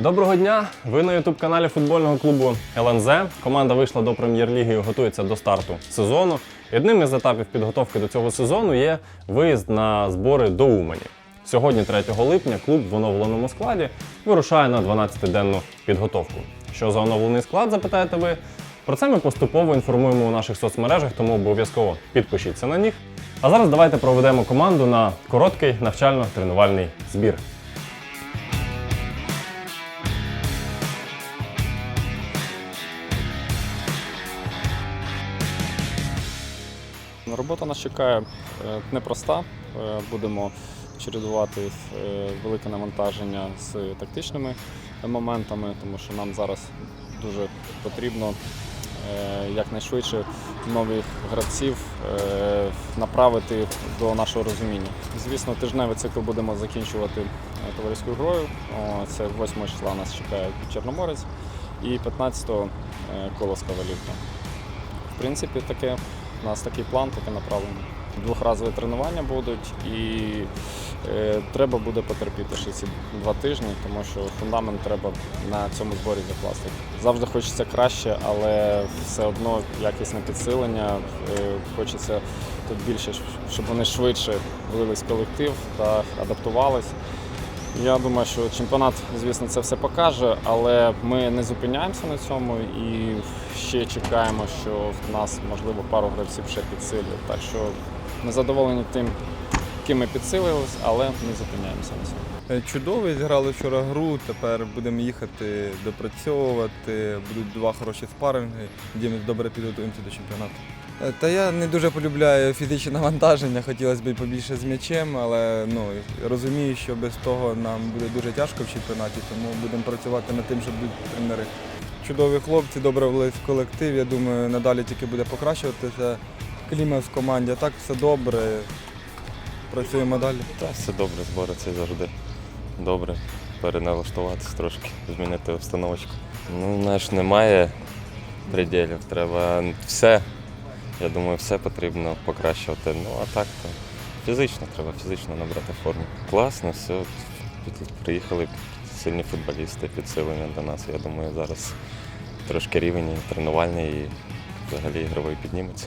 Доброго дня! Ви на ютуб-каналі футбольного клубу ЛНЗ. Команда вийшла до прем'єр-ліги і готується до старту сезону. Одним із етапів підготовки до цього сезону є виїзд на збори до Умані. Сьогодні, 3 липня, клуб в оновленому складі вирушає на 12-денну підготовку. Що за оновлений склад, запитаєте ви? Про це ми поступово інформуємо у наших соцмережах, тому обов'язково підпишіться на них. А зараз давайте проведемо команду на короткий навчально-тренувальний збір. Робота нас чекає е, непроста. Е, Будемо чередувати е, велике навантаження з тактичними моментами, тому що нам зараз дуже потрібно якнайшвидше нових гравців направити до нашого розуміння. Звісно, тижневий цикл будемо закінчувати товариською грою. Це 8 числа нас чекає Чорноморець і 15-го е, коло з Кавалівка. В принципі, таке у нас такий план, таке направлення. Двохразові тренування будуть і е, треба буде потерпіти ще ці два тижні, тому що фундамент треба на цьому зборі закласти. Завжди хочеться краще, але все одно якісне підсилення. Е, хочеться тут більше, щоб вони швидше влились в колектив та адаптувались. Я думаю, що чемпіонат, звісно, це все покаже, але ми не зупиняємося на цьому і ще чекаємо, що в нас можливо пару гравців ще підсилять. Так що ми задоволені тим, ким ми підсилились, але не зупиняємося на цьому. Е, Чудово, зіграли вчора гру, тепер будемо їхати допрацьовувати, будуть два хороші спаринги, де добре підготуємося до чемпіонату. Е, Та я не дуже полюбляю фізичне навантаження, хотілося б побільше з м'ячем, але ну, розумію, що без того нам буде дуже тяжко в чемпіонаті, тому будемо працювати над тим, щоб бути тренери. Чудові хлопці, добре в колектив. Я думаю, надалі тільки буде покращуватися клімат в команді. А так все добре. Працюємо далі. Та все добре, збори це завжди добре. Переналаштуватися трошки, змінити обстановочку. Ну, знаєш, немає приділів. Треба все. Я думаю, все потрібно покращувати. Ну а так то фізично треба, фізично набрати форму. Класно, все. Приїхали сильні футболісти, підсилення до нас. Я думаю, зараз трошки рівень тренувальний і взагалі ігровий підніметься.